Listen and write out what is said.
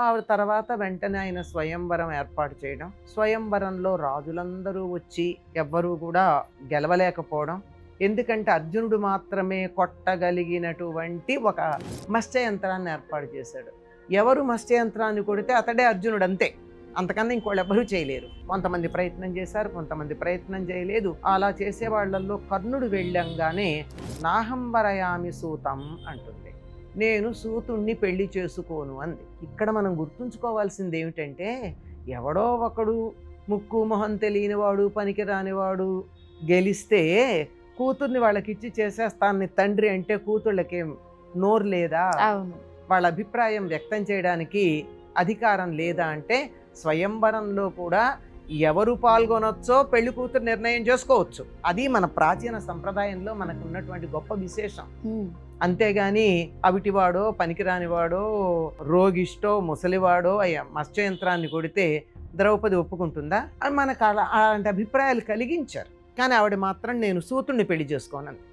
ఆ తర్వాత వెంటనే ఆయన స్వయంవరం ఏర్పాటు చేయడం. స్వయంవరంలో రాజులందరూ వచ్చి ఎవ్వరూ కూడా గెలవలేకపోవడం. ఎందుకంటే అర్జునుడు మాత్రమే కొట్టగలిగినటువంటి ఒక మత్స్యయంత్రాన్ని ఏర్పాటు చేశాడు. ఎవరు మత్స్యయంత్రాన్ని కొడితే అతడే అర్జునుడు అంతే. అంతకన్నా ఇంకోళ్ళు ఎవ్వరూ చేయలేరు. కొంతమంది ప్రయత్నం చేశారు కొంతమంది ప్రయత్నం చేయలేదు. అలా చేసే వాళ్ళల్లో కర్ణుడు వెళ్ళంగానే నాహంబరయామి సూతం అంటుంది. నేను సూతుణ్ణి పెళ్ళి చేసుకోను అంది. ఇక్కడ మనం గుర్తుంచుకోవాల్సింది ఏమిటంటే ఎవడో ఒకడు ముక్కు మొహం తెలియనివాడు పనికి రానివాడు గెలిస్తే కూతుర్ని వాళ్ళకిచ్చి చేసేస్తానని తండ్రి అంటే కూతుళ్ళకి నోరు లేదా? వాళ్ళ అభిప్రాయం వ్యక్తం చేయడానికి అధికారం లేదా అంటే స్వయంవరంలో కూడా ఎవరు పాల్గొనొచ్చో పెళ్ళి కూతురు నిర్ణయం చేసుకోవచ్చు. అది మన ప్రాచీన సంప్రదాయంలో మనకు ఉన్నటువంటి గొప్ప విశేషం. అంతేగాని అవిటివాడో పనికిరానివాడో రోగిష్టో ముసలివాడో అయ్యా మత్స్యయంత్రాన్ని కొడితే ద్రౌపది ఒప్పుకుంటుందా? అని మనకు అలా అలాంటి అభిప్రాయాలు కలిగించారు. కానీ ఆవిడ మాత్రం నేను సూతుడిని పెళ్ళి చేసుకోను